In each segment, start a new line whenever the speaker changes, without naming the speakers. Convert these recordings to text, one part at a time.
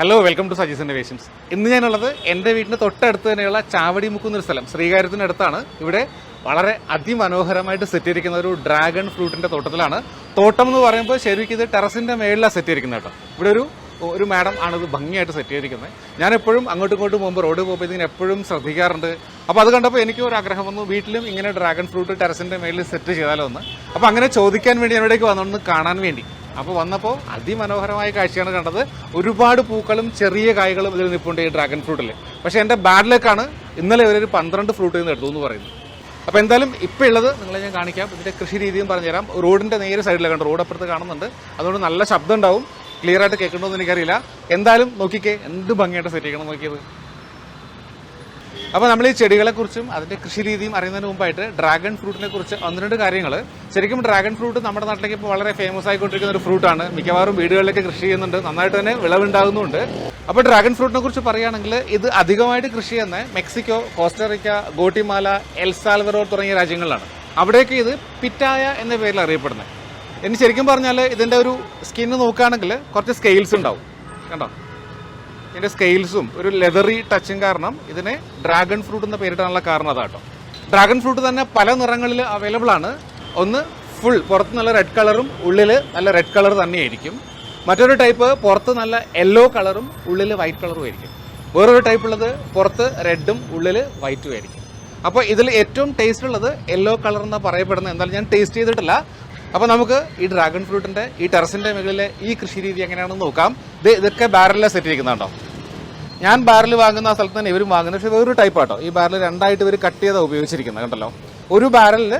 Hello welcome to Saji's innovations ഇന്ന് ഞാനുള്ളത് എന്റെ വീടിന്റെ തൊട്ടടുത്ത് തന്നെയുള്ള ചാവടി മുക്കുന്ന ഒരു സ്ഥലം ശ്രീകാര്യത്തിനടുത്താണ് ഇവിടെ വളരെ അതിമനോഹരമായിട്ട് സെറ്റ് ചെയ്തിരിക്കുന്ന ഒരു ഡ്രാഗൺ ഫ്രൂട്ടിന്റെ തോട്ടത്തിലാണ്. തോട്ടം എന്ന് പറയുമ്പോൾ ശരിക്കും ഇത് ടെറസിന്റെ മേളിലാണ് സെറ്റ് ചെയ്തിരിക്കുന്നത് കേട്ടോ. ഇവിടെ ഒരു ഒരു മാഡം ആണ് ഇത് ഭംഗിയായിട്ട് സെറ്റ് ചെയ്തിരിക്കുന്നത്. ഞാൻ എപ്പോഴും അങ്ങോട്ടും ഇങ്ങോട്ടും പോകുമ്പോൾ റോഡ് പോകുമ്പോൾ ഇതിങ്ങനെ എപ്പോഴും ശ്രദ്ധിക്കാറുണ്ട്. അപ്പോൾ അത് കണ്ടപ്പോൾ എനിക്ക് ഒരു ആഗ്രഹം വന്നു വീട്ടിലും ഇങ്ങനെ ഡ്രാഗൺ ഫ്രൂട്ട് ടെറസിന്റെ മേളിൽ സെറ്റ് ചെയ്താലോ എന്ന്. അപ്പോൾ അങ്ങനെ ചോദിക്കാൻ വേണ്ടി ഞാൻ ഇവിടേക്ക് വന്നോണ്ട് കാണാൻ വേണ്ടി. അപ്പോൾ വന്നപ്പോൾ അതിമനോഹരമായ കാഴ്ചയാണ് കണ്ടത്. ഒരുപാട് പൂക്കളും ചെറിയ കായ്കളും ഇതിൽ നിൽപ്പുണ്ട് ഈ ഡ്രാഗൺ ഫ്രൂട്ടിൽ പക്ഷേ എന്റെ ബാഡ് ലക്കാണ് ഇന്നലെ ഒരു പന്ത്രണ്ട് ഫ്രൂട്ട് നിന്ന് എടുത്തു എന്ന് പറയുന്നു. അപ്പോൾ എന്തായാലും ഇപ്പോൾ ഉള്ളത് നിങ്ങളെ ഞാൻ കാണിക്കാം. ഇതിന്റെ കൃഷി രീതിയും പറഞ്ഞുതരാം. റോഡിന്റെ നേരെ സൈഡിലാണ് കണ്ടു റോഡ് അപ്പുറത്ത് കാണുന്നുണ്ട്. അതുകൊണ്ട് നല്ല ശബ്ദം ഉണ്ടാവും. ക്ലിയർ ആയിട്ട് കേൾക്കണമെന്ന് എനിക്കറിയില്ല. എന്തായാലും നോക്കിക്കേ. എന്ത് ഭംഗിയായിട്ട് സെറ്റ് ചെയ്യണം നോക്കിയത്. അപ്പോൾ നമ്മൾ ഈ ചെടികളെക്കുറിച്ചും അതിന്റെ കൃഷി രീതിയും അറിയുന്നതിന് മുമ്പായിട്ട് ഡ്രാഗൺ ഫ്രൂട്ടിനെ കുറിച്ച് ഒന്ന് രണ്ട് കാര്യങ്ങൾ. ശരിക്കും ഡ്രാഗൺ ഫ്രൂട്ട് നമ്മുടെ നാട്ടിലേക്ക് ഇപ്പോൾ വളരെ ഫേമസ് ആയിക്കൊണ്ടിരിക്കുന്ന ഒരു ഫ്രൂട്ടാണ് മിക്കവാറും വീടുകളിലേക്ക് കൃഷി ചെയ്യുന്നുണ്ട്. നന്നായിട്ട് തന്നെ വിളവുണ്ടാകുന്നുണ്ട്. അപ്പോൾ ഡ്രാഗൺ ഫ്രൂട്ടിനെ കുറിച്ച് പറയുകയാണെങ്കിൽ ഇത് അധികമായിട്ട് കൃഷി ചെയ്യുന്ന മെക്സിക്കോ കോസ്റ്ററിക്ക ഗോട്ടിമാല എൽസാൽവറോ തുടങ്ങിയ രാജ്യങ്ങളിലാണ്. അവിടേക്ക് ഇത് പിറ്റായ എന്ന പേരിൽ അറിയപ്പെടുന്നത്. ഇനി ശരിക്കും പറഞ്ഞാൽ ഇതിന്റെ ഒരു സ്കിന്ന് നോക്കുകയാണെങ്കിൽ കുറച്ച് സ്കെയിൽസ് ഉണ്ടാവും. കണ്ടോ? ഇതിന്റെ സ്കെയിൽസും ഒരു ലെതറി ടച്ചും കാരണം ഇതിനെ ഡ്രാഗൺ ഫ്രൂട്ട് എന്ന പേരിടാനുള്ള കാരണം അതാട്ടോ. ഡ്രാഗൺ ഫ്രൂട്ട് തന്നെ പല നിറങ്ങളിൽ അവൈലബിൾ ആണ്. ഒന്ന് ഫുൾ പുറത്ത് നല്ല റെഡ് കളറും ഉള്ളിൽ നല്ല റെഡ് കളർ തന്നെയായിരിക്കും. മറ്റൊരു ടൈപ്പ് പുറത്ത് നല്ല യെല്ലോ കളറും ഉള്ളിൽ വൈറ്റ് കളറും ആയിരിക്കും. വേറൊരു ടൈപ്പ് ഉള്ളത് പുറത്ത് റെഡും ഉള്ളിൽ വൈറ്റും ആയിരിക്കും. അപ്പോൾ ഇതിൽ ഏറ്റവും ടേസ്റ്റ് ഉള്ളത് യെല്ലോ കളർ എന്നാണ് പറയപ്പെടുന്നത്. എന്തായാലും ഞാൻ ടേസ്റ്റ് ചെയ്തിട്ടില്ല. അപ്പോൾ നമുക്ക് ഈ ഡ്രാഗൺ ഫ്രൂട്ടിന്റെ ഈ ടെറസിന്റെ മുകളിലെ ഈ കൃഷി രീതി എങ്ങനെയാണെന്ന് നോക്കാം. ഇത് ഇതൊക്കെ ബാരലിലാണ് സെറ്റ് ചെയ്തിരിക്കുന്നുണ്ടോ ഞാൻ ബാരൽ വാങ്ങുന്ന ആ സ്ഥലത്ത് തന്നെ ഇവരും വാങ്ങുന്നത്. പക്ഷേ വേറൊരു ടൈപ്പ് ആട്ടോ ഈ ബാരൽ രണ്ടായിട്ട് ഇവർ കട്ട് ചെയ്താണ് ഉപയോഗിച്ചിരിക്കുന്നത്. കണ്ടല്ലോ? ഒരു ബാരലിൽ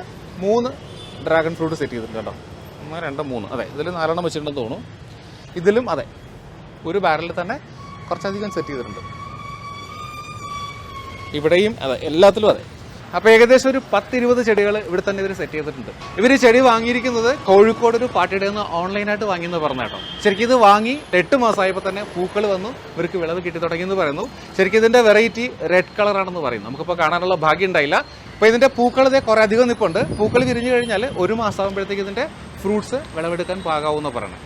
മൂന്ന് ഡ്രാഗൺ ഫ്രൂട്ട് സെറ്റ് ചെയ്തിട്ടുണ്ട് കേട്ടോ ഒന്ന് രണ്ട് മൂന്ന്. അതെ ഇതിൽ നാലെണ്ണം വെച്ചിട്ടുണ്ടെന്ന് തോന്നുന്നു. ഇതിലും അതെ ഒരു ബാരലിൽ തന്നെ കുറച്ചധികം സെറ്റ് ചെയ്തിട്ടുണ്ട്. ഇവിടെയും അതെ എല്ലാത്തിലും അതെ. അപ്പോൾ ഏകദേശം ഒരു പത്തിരുപത് ചെടികൾ ഇവിടെ തന്നെ ഇവർ സെറ്റ് ചെയ്തിട്ടുണ്ട്. ഇവർ ചെടി വാങ്ങിയിരിക്കുന്നത് കോഴിക്കോട് ഒരു പാർട്ടിയുടെ നിന്ന് ഓൺലൈനായിട്ട് വാങ്ങിയെന്ന് പറഞ്ഞു കേട്ടോ. ശരിക്കും ഇത് വാങ്ങി എട്ട് മാസമായപ്പോൾ തന്നെ പൂക്കൾ വന്നു ഇവർക്ക് വിളവ് കിട്ടി തുടങ്ങിയെന്ന് പറയുന്നു. ശരിക്കും ഇതിന്റെ വെറൈറ്റി റെഡ് കളറാണെന്ന് പറയുന്നു. നമുക്കിപ്പോൾ കാണാനുള്ള ഭാഗ്യം ഉണ്ടായില്ല. അപ്പോൾ ഇതിന്റെ പൂക്കൾ ഇതേ കുറേ അധികം നിൽപ്പുണ്ട്. പൂക്കൾ വിരിഞ്ഞു കഴിഞ്ഞാൽ ഒരു മാസമാകുമ്പോഴത്തേക്ക് ഇതിന്റെ ഫ്രൂട്ട്സ് വിളവെടുക്കാൻ പാകാവുന്ന പറയണേ.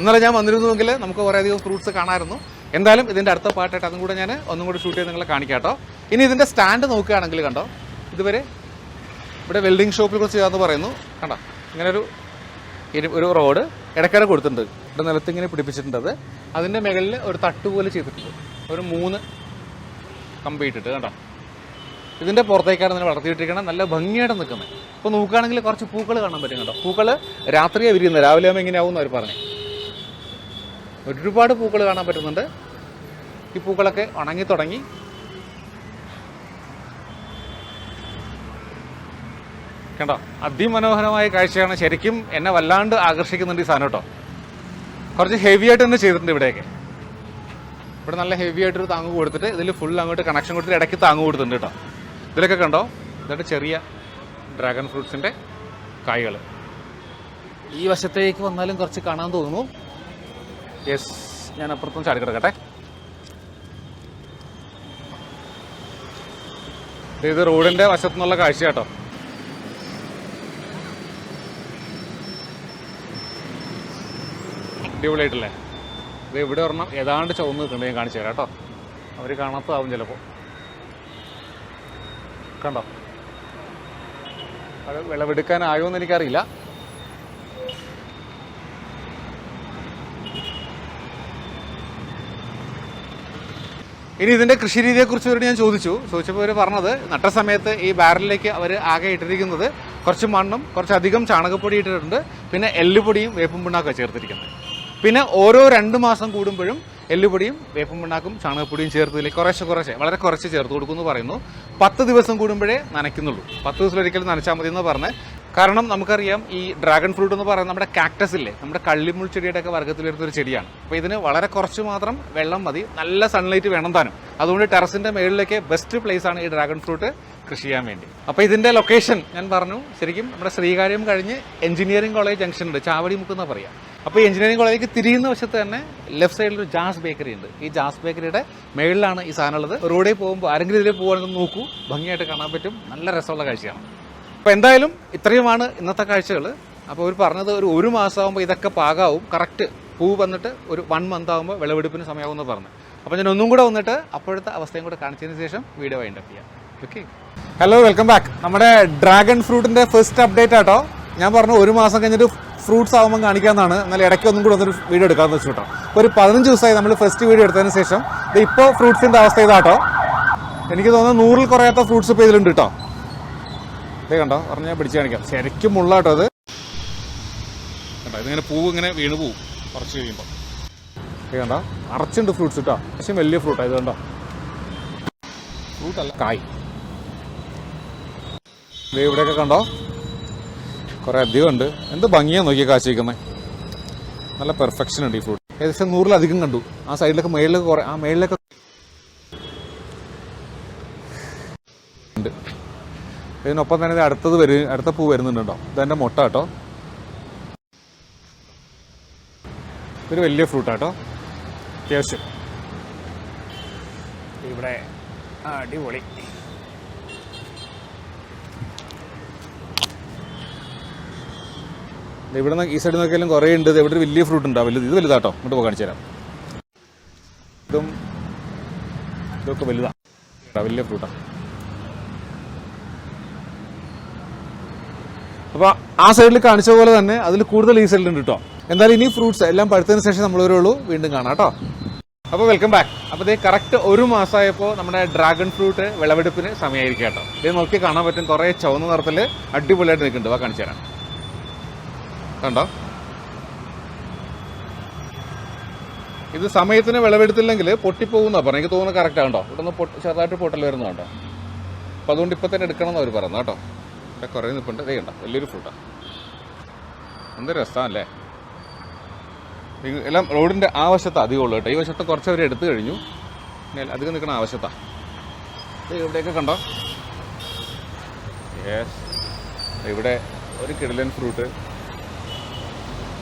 ഇന്നലെ ഞാൻ വന്നിരുന്നുവെങ്കിൽ നമുക്ക് കുറേ അധികം ഫ്രൂട്ട്സ് കാണാമായിരുന്നു. എന്തായാലും ഇതിന്റെ അടുത്ത പാട്ടായിട്ട് അതും കൂടെ ഞാൻ ഒന്നും കൂടി ഷൂട്ട് ചെയ്ത് നിങ്ങളെ കാണിക്കാം കേട്ടോ. ഇനി ഇതിന്റെ സ്റ്റാൻഡ് നോക്കുകയാണെങ്കിൽ കണ്ടോ? ഇതുവരെ ഇവിടെ വെൽഡിംഗ് ഷോപ്പിൽ കുറച്ച് ചെയ്യാന്ന് പറയുന്നു. കണ്ടോ? ഇങ്ങനെ ഒരു ഒരു റോഡ് ഇടയ്ക്കിടെ കൊടുത്തിട്ടുണ്ട്. ഇവിടെ നിലത്ത് ഇങ്ങനെ പിടിപ്പിച്ചിട്ടുണ്ട് അത്. അതിന്റെ മുകളിൽ ഒരു തട്ട് പോലെ ചെയ്തിട്ടുണ്ട്. ഒരു മൂന്ന് കമ്പി ഇട്ടിട്ട് കണ്ടോ? ഇതിന്റെ പുറത്തേക്കാണ് ഇതിനെ വളർത്തിയിട്ടിരിക്കണം നല്ല ഭംഗിയായിട്ട് നിൽക്കുന്നത്. ഇപ്പോൾ നോക്കുകയാണെങ്കിൽ കുറച്ച് പൂക്കൾ കാണാൻ പറ്റും കേട്ടോ പൂക്കൾ രാത്രിയാണ് വിരിയുന്നത്. രാവിലെ ആകുമ്പോൾ എങ്ങനെയാവും അവർ പറഞ്ഞു. ഒരുപാട് പൂക്കൾ കാണാൻ പറ്റുന്നുണ്ട്. ഈ പൂക്കളൊക്കെ ഉണങ്ങി തുടങ്ങി. കണ്ടോ അതിമനോഹരമായ കാഴ്ചയാണ് ശരിക്കും എന്നെ വല്ലാണ്ട് ആകർഷിക്കുന്നുണ്ട് ഈ സാധനം കേട്ടോ. കുറച്ച് ഹെവി ആയിട്ട് തന്നെ ചെയ്തിട്ടുണ്ട് ഇവിടെയൊക്കെ. ഇവിടെ നല്ല ഹെവി ആയിട്ടൊരു താങ്ങ് കൊടുത്തിട്ട് ഇതിൽ ഫുൾ അങ്ങോട്ട് കണക്ഷൻ കൊടുത്തിട്ട് ഇടയ്ക്ക് താങ്ങ് കൊടുത്തിട്ടുണ്ട് കേട്ടോ. ഇതിലൊക്കെ കണ്ടോ? ഇതൊക്കെ ചെറിയ ഡ്രാഗൺ ഫ്രൂട്ട്സിന്റെ കായ്കൾ ഈ വശത്തേക്ക് വന്നാലും കുറച്ച് കാണാൻ തോന്നുന്നു. യെസ് ഞാൻ അപ്പുറത്തും ചാടി കിടക്കട്ടെ. ഇത് റോഡിന്റെ വശത്തുനിന്നുള്ള കാഴ്ച കേട്ടോ. അടിപൊളിയായിട്ടില്ലേ? ഇത് ഇവിടെ ഒരെണ്ണം ഏതാണ്ട് ചുവന്ന് നിൽക്കുന്നത് ഞാൻ കാണിച്ചു തരാം കേട്ടോ. അവർ കാണാത്തതാവും ചിലപ്പോൾ കണ്ടോ? അത് വിളവെടുക്കാനായോ എന്ന് എനിക്കറിയില്ല. ഇനി ഇതിന്റെ കൃഷി രീതിയെ കുറിച്ച് ഇവരോട് ഞാൻ ചോദിച്ചു. ചോദിച്ചപ്പോൾ അവർ പറഞ്ഞത് നട്ട സമയത്ത് ഈ ബാരലിലേക്ക് അവർ ആകെ ഇട്ടിരിക്കുന്നത് കുറച്ച് മണ്ണും കുറച്ചധികം ചാണകപ്പൊടി ഇട്ടിട്ടുണ്ട്. പിന്നെ എല്ലുപൊടിയും വേപ്പും പിണ്ണാക്കാണ് ചേർത്തിരിക്കുന്നത്. പിന്നെ ഓരോ രണ്ട് മാസം കൂടുമ്പോഴും എല്ലുപൊടിയും വേപ്പം പിണ്ണാക്കും ചാണകപ്പൊടിയും ചേർത്തതിലേക്ക് കുറേശ്ശെ കുറേശ്ശെ വളരെ കുറച്ച് ചേർത്ത് കൊടുക്കുമെന്ന് പറയുന്നു. പത്ത് ദിവസം കൂടുമ്പോഴേ നനയ്ക്കുന്നുള്ളൂ. പത്ത് ദിവസം ഒരിക്കലും നനച്ചാൽ മതി എന്ന് പറഞ്ഞ്. കാരണം നമുക്കറിയാം ഈ ഡ്രാഗൺ ഫ്രൂട്ട് എന്ന് പറയുന്നത് നമ്മുടെ കാക്ടസ് ഇല്ലേ നമ്മുടെ കള്ളിമുൾ ചെടിയുടെ ഒക്കെ വർഗത്തിൽ വരുന്ന ഒരു ചെടിയാണ്. അപ്പോൾ ഇതിന് വളരെ കുറച്ച് മാത്രം വെള്ളം മതി നല്ല സൺലൈറ്റ് വേണം താനും. അതുകൊണ്ട് ടെറസിന്റെ മേളിലേക്ക് ബെസ്റ്റ് പ്ലേസ് ആണ് ഈ ഡ്രാഗൺ ഫ്രൂട്ട് കൃഷി ചെയ്യാൻ വേണ്ടി. അപ്പോൾ ഇതിന്റെ ലൊക്കേഷൻ ഞാൻ പറഞ്ഞു ശരിക്കും നമ്മുടെ ശ്രീകാര്യം കഴിഞ്ഞ് എഞ്ചിനീയറിംഗ് കോളേജ് ജംഗ്ഷൻ ഉണ്ട് ചാവടി മുക്കെന്ന് പറയാം. അപ്പോൾ എഞ്ചിനീയറിംഗ് കോളേജിലേക്ക് തിരിയുന്ന വശത്ത് തന്നെ ലെഫ്റ്റ് സൈഡിൽ ഒരു ജാസ് ബേക്കറി ഉണ്ട്. ഈ ജാസ് ബേക്കറിയുടെ മേളിലാണ് ഈ സാധനം ഉള്ളത് റോഡിൽ പോകുമ്പോൾ ആരെങ്കിലും ഇതിൽ പോകുകയാണെങ്കിൽ നോക്കൂ. ഭംഗിയായിട്ട് കാണാൻ പറ്റും. നല്ല രസമുള്ള കാഴ്ചയാണ്. അപ്പോൾ എന്തായാലും ഇത്രയുമാണ് ഇന്നത്തെ കാഴ്ചകൾ അപ്പോൾ അവർ പറഞ്ഞത് ഒരു ഒരു മാസമാകുമ്പോൾ ഇതൊക്കെ പാകാവും. കറക്റ്റ് പൂ വന്നിട്ട് ഒരു വൺ മന്ത് ആകുമ്പോൾ വിളവെടുപ്പിന് സമയമാകുമെന്ന് പറഞ്ഞു. അപ്പോൾ ഞാൻ ഒന്നും കൂടെ വന്നിട്ട് അപ്പോഴത്തെ അവസ്ഥയും കൂടെ കാണിച്ചതിന് ശേഷം വീഡിയോ വൈൻഡപ്പ് ചെയ്യാം. ഓക്കെ ഹലോ വെൽക്കം ബാക്ക് നമ്മുടെ ഡ്രാഗൺ ഫ്രൂട്ടിന്റെ ഫസ്റ്റ് അപ്ഡേറ്റ് ആട്ടോ. ഞാൻ പറഞ്ഞു ഒരു മാസം കഴിഞ്ഞിട്ട് ഫ്രൂട്ട്സ് ആകുമ്പോൾ കാണിക്കാമെന്നാണ് എന്നാൽ ഇടയ്ക്ക് ഒന്നും കൂടെ ഒന്നൊരു വീഡിയോ എടുക്കാമെന്ന് വെച്ചു കേട്ടോ. ഒരു പതിനഞ്ച് ദിവസമായി നമ്മൾ ഫസ്റ്റ് വീഡിയോ എടുത്തതിന് ശേഷം ഇപ്പോൾ ഫ്രൂട്ട്സിന്റെ അവസ്ഥ ഇതാട്ടോ. എനിക്ക് തോന്നുന്നു നൂറിൽ കുറയാത്ത ഫ്രൂട്ട്സ് ഇപ്പോൾ ഇതിലുണ്ട് കേട്ടോ. ഇതേ കണ്ടോ പറഞ്ഞാൽ പിടിച്ച് കാണിക്കാം. ശരിക്കും മുള്ളാട്ടോ അത് കണ്ടോ ഇതിങ്ങനെ പൂവ് ഇങ്ങനെ വീണ് പോവും കുറച്ച് കഴിയുമ്പോൾ ഇത് കണ്ടോ അറച്ചുണ്ട് ഫ്രൂട്ട്സ് കേട്ടോ. പക്ഷേ വലിയ ഫ്രൂട്ടാണ് ഇത് കണ്ടോ. ഫ്രൂട്ടല്ല കായ്. ഇവിടെയൊക്കെ കണ്ടോ കുറേ അധികം ഉണ്ട് എന്ത് ഭംഗിയാണ് നോക്കിയാൽ കാശിക്കുന്നത് നല്ല പെർഫെക്ഷൻ ഉണ്ട് ഈ ഫ്രൂട്ട് ഏകദേശം നൂറിലധികം കണ്ടു. ആ സൈഡിലൊക്കെ മേളിലൊക്കെ കുറേ ആ മേളിലൊക്കെ ഉണ്ട്. ഇതിനൊപ്പം തന്നെ അടുത്തത് വരും അടുത്ത പൂ വരുന്നുണ്ട് ഇതെന്റെ മുട്ട കേട്ടോ. ഇതൊരു വലിയ ഫ്രൂട്ടാട്ടോ അത്യാവശ്യം. ഇവിടെ അടിപൊളി. ഇവിടെ നിന്ന് ഈ സൈഡിൽ നോക്കിയാലും കുറേ ഉണ്ട്. ഇവിടെ ഒരു വലിയ ഫ്രൂട്ട് ഉണ്ട്. വലുത് ഇത് വലുതാട്ടോ. ഇങ്ങോട്ട് പോകാൻ കാണിച്ചു തരാം. ഇതും ഇതൊക്കെ വലുതാ. വലിയ ഫ്രൂട്ടാണ് അപ്പോൾ ആ സൈഡിൽ കാണിച്ച പോലെ തന്നെ അതിൽ കൂടുതൽ ഈ സൈഡിലുണ്ട് കേട്ടോ എന്തായാലും ഇനി ഫ്രൂട്ട്സ് എല്ലാം പഴുത്തതിന് ശേഷം നമ്മൾ വരുള്ളൂ വീണ്ടും കാണാം കേട്ടോ അപ്പോൾ വെൽക്കം ബാക്ക് അപ്പോൾ ഇത് കറക്റ്റ് ഒരു മാസമായപ്പോൾ നമ്മുടെ ഡ്രാഗൺ ഫ്രൂട്ട് വിളവെടുപ്പിന് സമയമായിരിക്കും കേട്ടോ ഇത് നോക്കി കാണാൻ പറ്റും. കുറേ ചുവന്ന നിറത്തിൽ അടിപൊളിയായിട്ട് നിൽക്കുന്നുണ്ട്. വാ കാണിച്ചു തരാം. കണ്ടോ? ഇത് സമയത്തിന് വിളവെടുത്തില്ലെങ്കിൽ പൊട്ടിപ്പോകുന്ന പറഞ്ഞു എനിക്ക് തോന്നുന്നു കറക്റ്റ് ആണോ ഇവിടെ നിന്ന് ചെറുതായിട്ട് പൊട്ടൽ വരുന്നുണ്ടോ അപ്പോൾ അതുകൊണ്ട് ഇപ്പം തന്നെ എടുക്കണം എന്ന് അവർ പറയുന്നത് കേട്ടോ. കുറേ നിൽപ്പുണ്ട് ഇതേ കണ്ടോ? വലിയൊരു ഫ്രൂട്ടാണ് എന്ത് രസമല്ലേ എല്ലാം റോഡിന്റെ ആ അധികം ഉള്ളു കേട്ടോ. ഈ വശത്ത് കുറച്ച് അവർ എടുത്തു കഴിഞ്ഞു. അധികം നിൽക്കണ ആവശ്യത്താണ് ഇവിടെയൊക്കെ കണ്ടോ? യെസ് ഇവിടെ ഒരു കിടലൻ ഫ്രൂട്ട്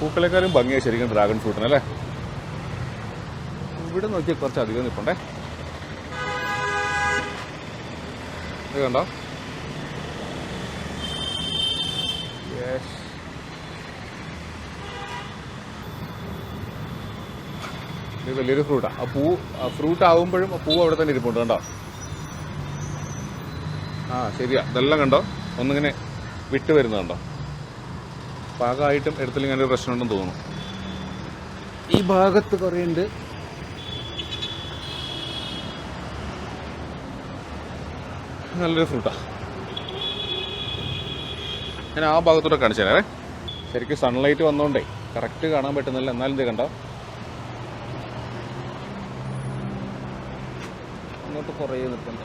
പൂക്കളെക്കാളും ഭംഗിയായി ശരിക്കും ഡ്രാഗൺ ഫ്രൂട്ടിന് അല്ലേ? ഇവിടെ നോക്കിയാൽ കുറച്ച് അധികം നിൽപ്പുണ്ടേ. കണ്ടോ? ഇത് വലിയൊരു ഫ്രൂട്ടാണ് ആ പൂ ഫ്രൂട്ട് ആവുമ്പോഴും ആ പൂ അവിടെ തന്നെ ഇരിപ്പുണ്ട് കണ്ടോ? ആ ശരിയാ. ഇതെല്ലാം കണ്ടോ? ഒന്നിങ്ങനെ വിട്ട് വരുന്നുണ്ടോ പാകമായിട്ടും എടുത്തില്ലെങ്കിൽ അങ്ങനെ പ്രശ്നമുണ്ടെന്ന് തോന്നുന്നു. ഈ ഭാഗത്ത് കുറേ ഉണ്ട് നല്ലൊരു ഫ്രൂട്ടാ ഞാൻ ആ ഭാഗത്തൂടെ കാണിച്ചു തരാവേ ശരിക്കും സൺലൈറ്റ് വന്നോണ്ടേ കറക്റ്റ് കാണാൻ പറ്റുന്നില്ല. എന്നാലും ഇത് കണ്ടോ? അങ്ങോട്ട് കുറേ നിൽപ്പുണ്ട്.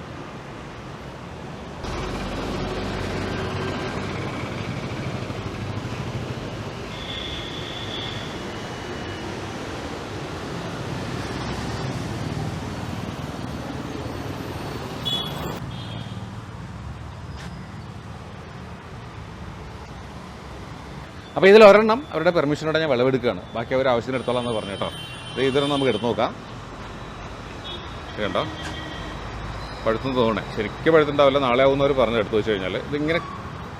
അപ്പോൾ ഇതിൽ ഒരെണ്ണം അവരുടെ പെർമിഷനോടെ ഞാൻ വിളവെടുക്കുകയാണ്. ബാക്കി അവർ ആവശ്യത്തിന് എടുത്തോളാം എന്ന് പറഞ്ഞു കേട്ടോ. അപ്പോൾ ഇതൊരെണ്ണം നമുക്ക് എടുത്ത് നോക്കാം. കേട്ടോ പഴുത്തെന്ന് തോന്നണേ. ശരിക്കും പഴുത്തുണ്ടാവില്ല. നാളെ ആവുന്നവർ പറഞ്ഞ് എടുത്തു വെച്ച് കഴിഞ്ഞാൽ ഇതിങ്ങനെ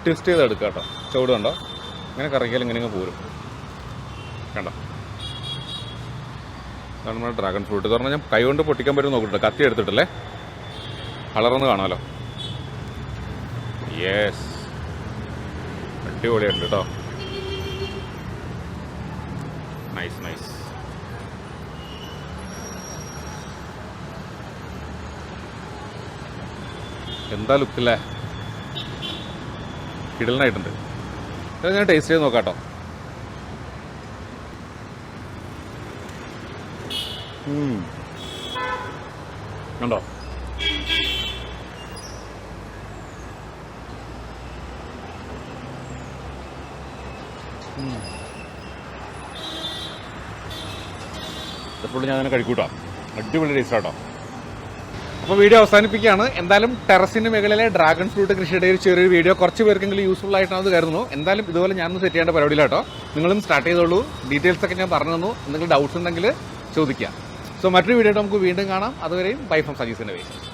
ട്വിസ്റ്റ് ചെയ്ത് എടുക്കുക കേട്ടോ. ചുവട് കണ്ടോ? ഇങ്ങനെ കറങ്ങിയാൽ ഇങ്ങനെ ഇങ്ങ് പോരും. കണ്ടോ? ഇതാണ് നമ്മുടെ ഡ്രാഗൺ ഫ്രൂട്ട് എന്ന് പറഞ്ഞാൽ ഞാൻ കൈ കൊണ്ട് പൊട്ടിക്കാൻ പറ്റും നോക്കിട്ടോ കത്തി എടുത്തിട്ടല്ലേ? കളർന്ന് കാണാമല്ലോ. യെസ് അടിപൊളിയുണ്ട് കേട്ടോ. നൈസ് നൈസ് എന്താ ലുക്കല്ലേ കിടലിനായിട്ടുണ്ട്. ഇത് ഞാൻ ടേസ്റ്റ് ചെയ്ത് നോക്കാം കേട്ടോ. കണ്ടോ? എപ്പോഴും ഞാൻ അങ്ങനെ കഴിക്കൂട്ടോ. അടിപൊളി ടേസ്റ്റ് കേട്ടോ അപ്പോൾ വീഡിയോ അവസാനിപ്പിക്കുകയാണ്. എന്തായാലും ടെറസിന് മേഖലയിലെ ഡ്രാഗൺ ഫ്രൂട്ട് കൃഷിയുടെ ഒരു ചെറിയൊരു വീഡിയോ കുറച്ച് പേർക്കെങ്കിലും യൂസ്ഫുൾ ആയിട്ടാണെന്ന് കരുതുന്നു. എന്തായാലും ഇതുപോലെ ഞാനൊന്ന് സെറ്റ് ചെയ്യേണ്ട പരിപാടിയിലാട്ടോ നിങ്ങളും സ്റ്റാർട്ട് ചെയ്തോളൂ. ഡീറ്റെയിൽസ് ഒക്കെ ഞാൻ പറഞ്ഞു തന്നു. എന്തെങ്കിലും ഡൗട്ട്സ് ഉണ്ടെങ്കിൽ ചോദിക്കുക സോ മറ്റൊരു വീഡിയോ നമുക്ക് വീണ്ടും കാണാം. അതുവരെയും ബൈ ഫ്രം സജീസിന്റെ വേസ്റ്റ്